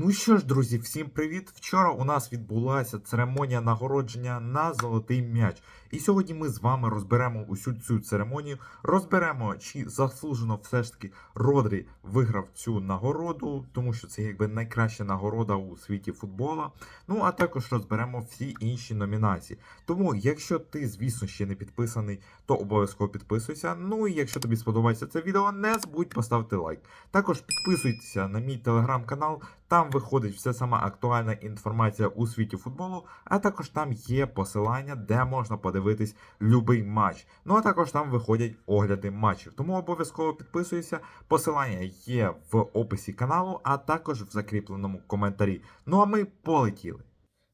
Ну що ж, друзі, всім привіт! Вчора у нас відбулася церемонія нагородження на золотий м'яч. І сьогодні ми з вами розберемо усю цю церемонію, розберемо, чи заслужено все ж таки Родрі виграв цю нагороду, тому що це якби найкраща нагорода у світі футбола. Ну а також розберемо всі інші номінації. Тому, якщо ти, звісно, ще не підписаний, то обов'язково підписуйся. Ну і якщо тобі сподобається це відео, не забудь поставити лайк. Також підписуйтеся на мій телеграм-канал. Там виходить вся сама актуальна інформація у світі футболу, а також там є посилання, де можна подивитись любий матч. Ну а також там виходять огляди матчів. Тому обов'язково підписуйся. Посилання є в описі каналу, а також в закріпленому коментарі. Ну а ми полетіли.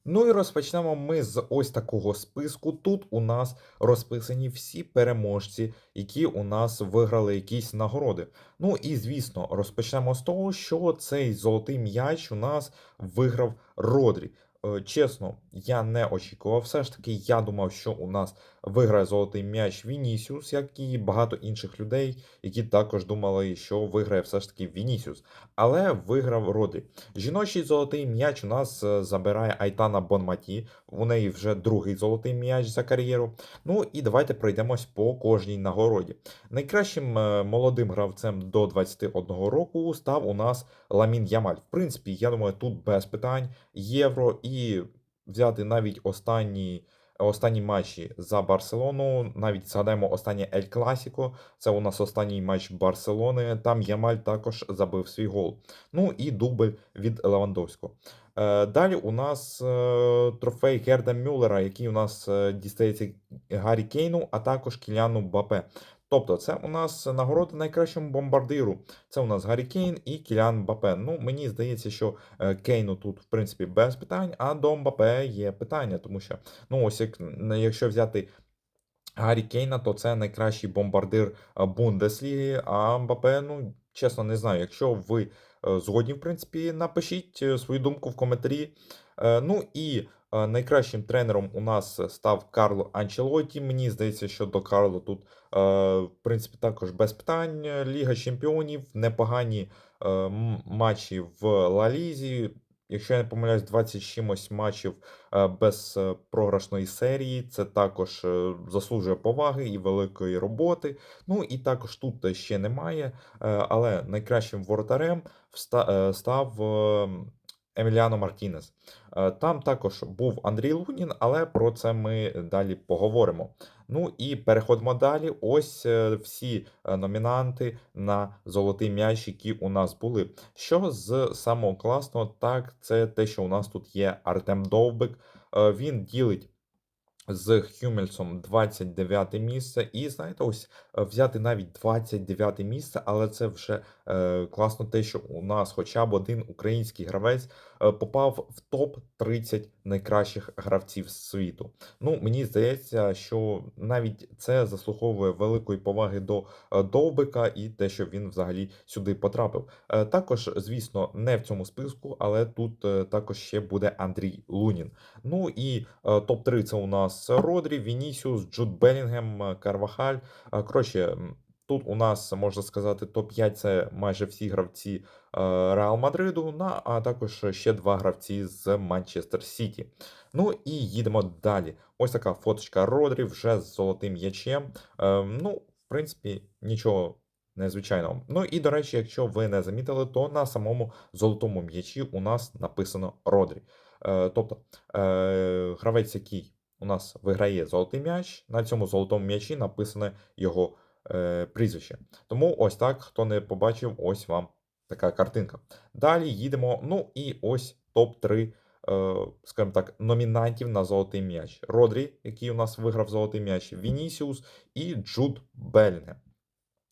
Ну і розпочнемо ми з ось такого списку. Тут у нас розписані всі переможці, які у нас виграли якісь нагороди. Ну і звісно, розпочнемо з того, що цей золотий м'яч у нас виграв Родрі. Е, Чесно, я не очікував. Все ж таки, я думав, що у нас виграє золотий м'яч Вінісіус, як і багато інших людей, які також думали, що виграє все ж таки Вінісіус. Але виграв Родрі. Жіночий золотий м'яч у нас е, забирає Айтана Бонматі. У неї вже другий золотий м'яч за кар'єру. Ну і давайте пройдемось по кожній нагороді. Найкращим е, молодим гравцем до 21 року став у нас Ламін Ямаль. В принципі, я думаю, тут без питань євро і взяти навіть останні. Останні матчі за Барселону, навіть згадаємо останнє Ель Класіко. Це у нас останній матч Барселони. Там Ямаль також забив свій гол. Ну і дубль від Левандовського. Е, Далі у нас е, трофей Герда Мюллера, який у нас е, дістається Гаррі Кейну, а також Кіляну Бапе. Тобто, це у нас нагорода найкращому бомбардиру. Це у нас Гаррі Кейн і Кілян Бапе. Ну, мені здається, що е, Кейну тут, в принципі, без питань, а до Мбапе є питання, тому що, ну, ось як, якщо взяти. Гаррі Кейна, то це найкращий бомбардир е, Бундесліги, а Мбапе, ну, чесно, не знаю. Якщо ви е, згодні, в принципі, напишіть свою думку в коментарі. Ну і найкращим тренером у нас став Карло Анчелоті. Мені здається, що до Карло тут, е, в принципі, також без питань. Ліга Чемпіонів, непогані е, матчі в Ла Лізі. Якщо я не помиляюсь, 20 чимось матчів е, без е, програшної серії. Це також е, заслужує поваги і великої роботи. Ну і також тут ще немає. е, Але найкращим воротарем е, став е, Еміліано Мартінес. Е, Там також був Андрій Лунін, але про це ми далі поговоримо. Ну і переходимо далі. Ось е, всі е, номінанти на золотий м'яч, які у нас були. Що з самого класного, так це те, що у нас тут є Артем Довбик. Він ділить з Хюмельсом 29 місце. І знаєте, ось е, взяти навіть 29 місце, але це вже е, класно те, що у нас хоча б один український гравець е, попав в топ-30 найкращих гравців світу. Ну, мені здається, що навіть це заслуговує великої поваги до е, Довбика і те, що він взагалі сюди потрапив. Е, Також, звісно, не в цьому списку, але тут е, також ще буде Андрій Лунін. Ну і е, топ-3 це у нас Родрі, Вінісіус, Джуд Белінгем, е, Карвахаль. Е, Коротше, тут у нас можна сказати топ-5 це майже всі гравці е, Реал Мадриду, а також ще два гравці з Манчестер Сіті. Ну і їдемо далі. Ось така фоточка Родрі вже з золотим м'ячем. Ну, в принципі, нічого. Незвичайного. Ну і до речі, якщо ви не замітили, то на самому золотому м'ячі у нас написано Родрі. Тобто гравець, який у нас виграє золотий м'яч, на цьому золотому м'ячі написане його е, прізвище. Тому ось так, хто не побачив, ось вам така картинка. Далі їдемо. Ну і ось топ-3, е, скажімо так, номінантів на золотий м'яч. Родрі, який у нас виграв золотий м'яч, Вінісіус і Джуд Белінгем.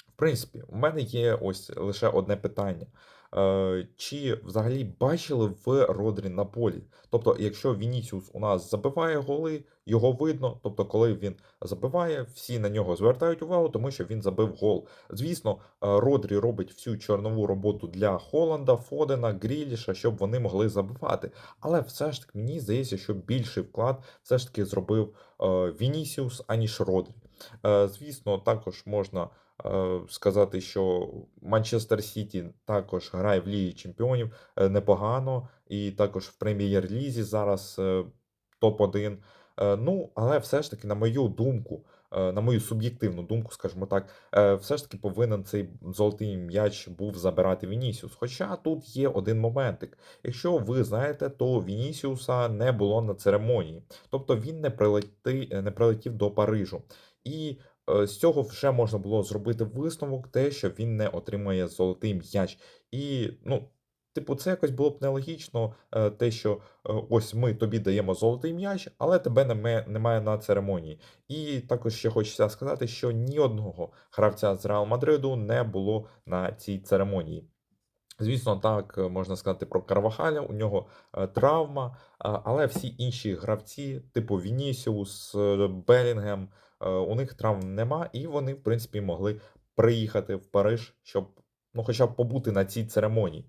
В принципі, у мене є ось лише одне питання. Е, Чи взагалі бачили ви Родрі на полі? Тобто, якщо Вінісіус у нас забиває голи, його видно. Тобто, коли він забиває, всі на нього звертають увагу, тому що він забив гол. Звісно, е, Родрі робить всю чорнову роботу для Холланда, Фодена, Гріліша, щоб вони могли забивати. Але все ж таки мені здається, що більший вклад все ж таки зробив е, Вінісіус, аніж Родрі. Звісно, також можна сказати, що Манчестер Сіті також грає в Лігі Чемпіонів е, непогано, і також в Прем'єр-лізі зараз е, топ-1. Е, Ну, але все ж таки, на мою думку, е, на мою суб'єктивну думку, скажімо так, е, все ж таки повинен цей золотий м'яч був забирати Вінісіус. Хоча тут є один моментик. Якщо ви знаєте, то Вінісіуса не було на церемонії, тобто він не прилети, не прилетів до Парижу. І е, з цього вже можна було зробити висновок, те, що він не отримає золотий м'яч. І ну. Типу, це якось було б нелогічно, е, те, що е, ось ми тобі даємо золотий м'яч, але тебе немає на церемонії. І також ще хочеться сказати, що ні одного гравця з Реал Мадриду не було на цій церемонії. Звісно, так е, можна сказати про Карвахаля, у нього е, травма, але всі інші гравці, типу Вінісіус, е, Белінгем, е, у них травм нема, і вони, в принципі, могли приїхати в Париж, щоб ну, хоча б побути на цій церемонії.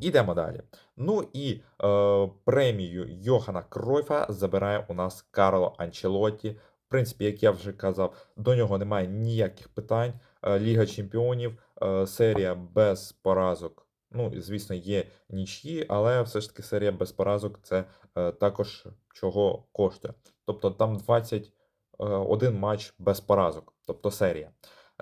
Ідемо далі. Ну і е, премію Йохана Кройфа забирає у нас Карло Анчелотті. В принципі, як я вже казав, до нього немає ніяких питань. Е, Ліга Чемпіонів, е, серія без поразок. Ну, звісно, є нічї, але все ж таки серія без поразок це е, також чого коштує. Тобто там 21 матч без поразок, тобто серія.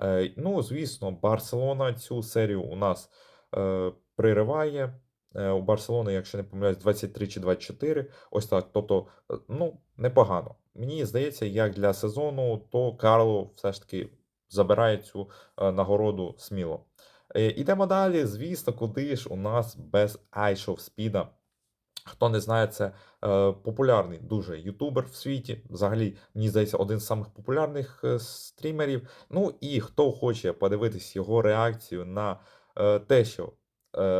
Е, ну, звісно, Барселона цю серію у нас е, пририває. Е, у Барселони, якщо не помиляюсь, 23 чи 24. Ось так. Тобто, е, ну, непогано. Мені здається, як для сезону, то Карло все ж таки забирає цю е, нагороду сміло. Е, Ідемо далі. Звісно, куди ж у нас без iShow Спіда. Хто не знає, це е, популярний дуже ютубер в світі. Взагалі, мені здається, один з самих популярних е, стрімерів. Ну і хто хоче подивитись його реакцію на е, те, що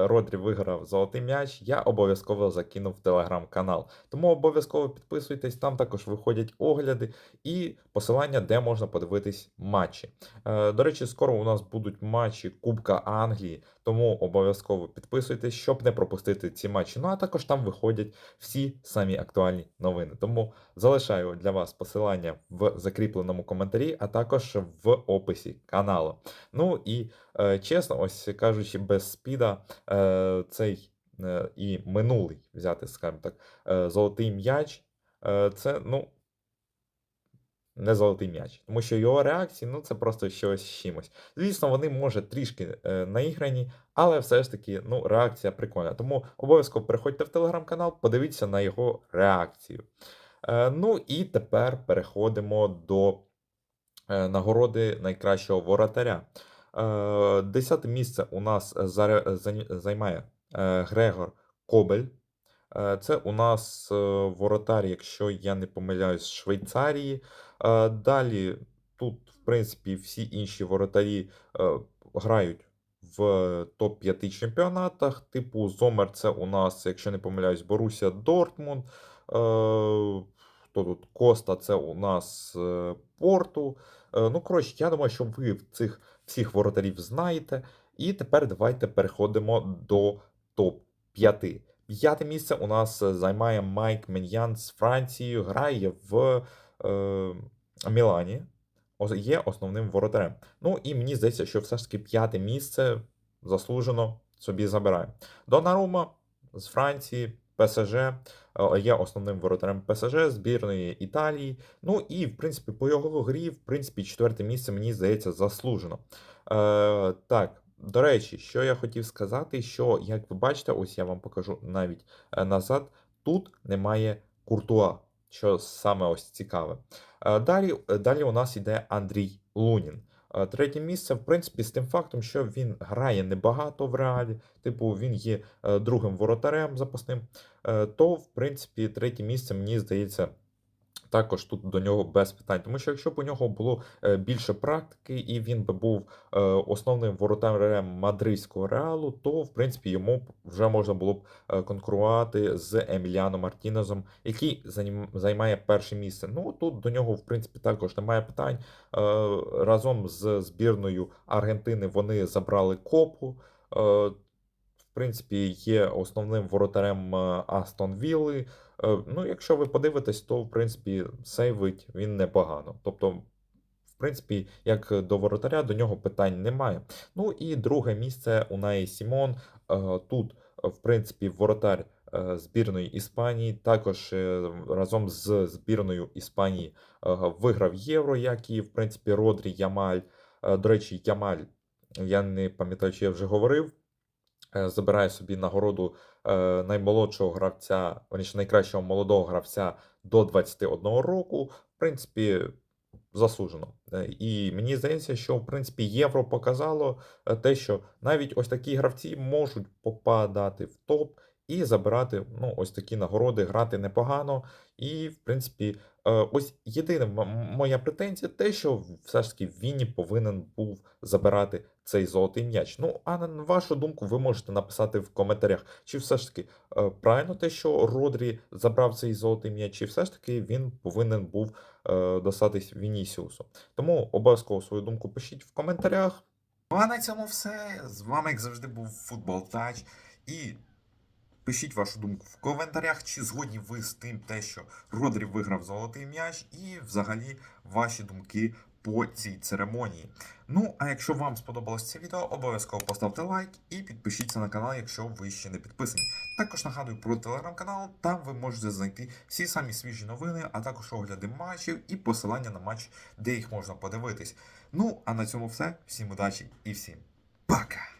Родрі виграв золотий м'яч, я обов'язково закинув телеграм-канал. Тому обов'язково підписуйтесь, там також виходять огляди і посилання, де можна подивитись матчі. Е, До речі, скоро у нас будуть матчі Кубка Англії, тому обов'язково підписуйтесь, щоб не пропустити ці матчі. Ну а також там виходять всі самі актуальні новини. Тому залишаю для вас посилання в закріпленому коментарі, а також в описі каналу. Ну і е, чесно, ось кажучи, без спіда е, цей е, і минулий взяти, скажімо так, е, золотий м'яч. Е, це, ну, не золотий м'яч, тому що його реакції ну це просто щось з чимось. Звісно, вони може трішки е, наіграні, але все ж таки ну, реакція прикольна. Тому обов'язково переходьте в телеграм-канал, подивіться на його реакцію. Е, ну і тепер переходимо до е, нагороди найкращого воротаря. Е, Десяте місце у нас займає е, Грегор Кобель. Е, Це у нас е, воротар, якщо я не помиляюсь, Швейцарії. Е, Далі тут, в принципі, всі інші воротарі е, грають в топ-5 чемпіонатах. Типу Зомер, це у нас, якщо не помиляюсь, Боруся Дортмунд. Е, Хто тут? Коста, це у нас е, Порту. Е, Ну, коротше, я думаю, що ви в цих всіх воротарів знаєте. І тепер давайте переходимо до топ-5. П'яте місце у нас займає Майк Меньян з Франції, грає в е, Мілані, є основним воротарем. Ну і мені здається, що все ж таки п'яте місце заслужено собі забирає. Донарума з Франції, ПСЖ е, є основним воротарем ПСЖ збірної Італії. Ну і в принципі по його грі, в принципі, четверте місце мені здається заслужено. Е, так. До речі, що я хотів сказати, що, як ви бачите, ось я вам покажу навіть е, назад, тут немає куртуа, що саме ось цікаве. Е, Далі, далі у нас йде Андрій Лунін. Третє місце, в принципі, з тим фактом, що він грає небагато в реалі, типу він є е, другим воротарем запасним, е, то, в принципі, третє місце, мені здається, також тут до нього без питань. Тому що якщо б у нього було е, більше практики, і він би був е, основним воротарем мадридського реалу, то в принципі йому вже можна було б е, конкурувати з Еміліаном Мартінезом, який займає перше місце. Ну тут до нього, в принципі, також немає питань. Разом з збірною Аргентини вони забрали копу. Принципі, є основним воротарем е, Астон Вілли. Е, Ну, якщо ви подивитесь, то в принципі сейвить він непогано. Тобто, в принципі, як до воротаря, до нього питань немає. Ну і друге місце у Наї Сімон. Е, Тут, в принципі, воротар збірної Іспанії, також разом з збірною Іспанії виграв євро, як і, в принципі, Родрі Ямаль. До речі, Ямаль, я не пам'ятаю, чи я вже говорив. Е, Забирає собі нагороду е, наймолодшого гравця, верніше найкращого молодого гравця до 21 року. В принципі, заслужено. Е, І мені здається, що в принципі євро показало те, що навіть ось такі гравці можуть попадати в топ і забирати ну, ось такі нагороди, грати непогано. І, в принципі, ось єдина моя претензія, те, що все ж таки Вінні повинен був забирати цей золотий м'яч. Ну, а на вашу думку, ви можете написати в коментарях, чи все ж таки е, правильно те, що Родрі забрав цей золотий м'яч, чи все ж таки він повинен був е, достатись Вінісіусу. Тому обов'язково свою думку пишіть в коментарях. Ну а на цьому все. З вами, як завжди, був Футбол Тач. І пишіть вашу думку в коментарях, чи згодні ви з тим, те, що Родрі виграв золотий м'яч, і взагалі ваші думки по цій церемонії. Ну, а якщо вам сподобалось це відео, обов'язково поставте лайк і підпишіться на канал, якщо ви ще не підписані. Також нагадую про телеграм-канал, там ви можете знайти всі самі свіжі новини, а також огляди матчів і посилання на матч, де їх можна подивитись. Ну, а на цьому все. Всім удачі і всім пока!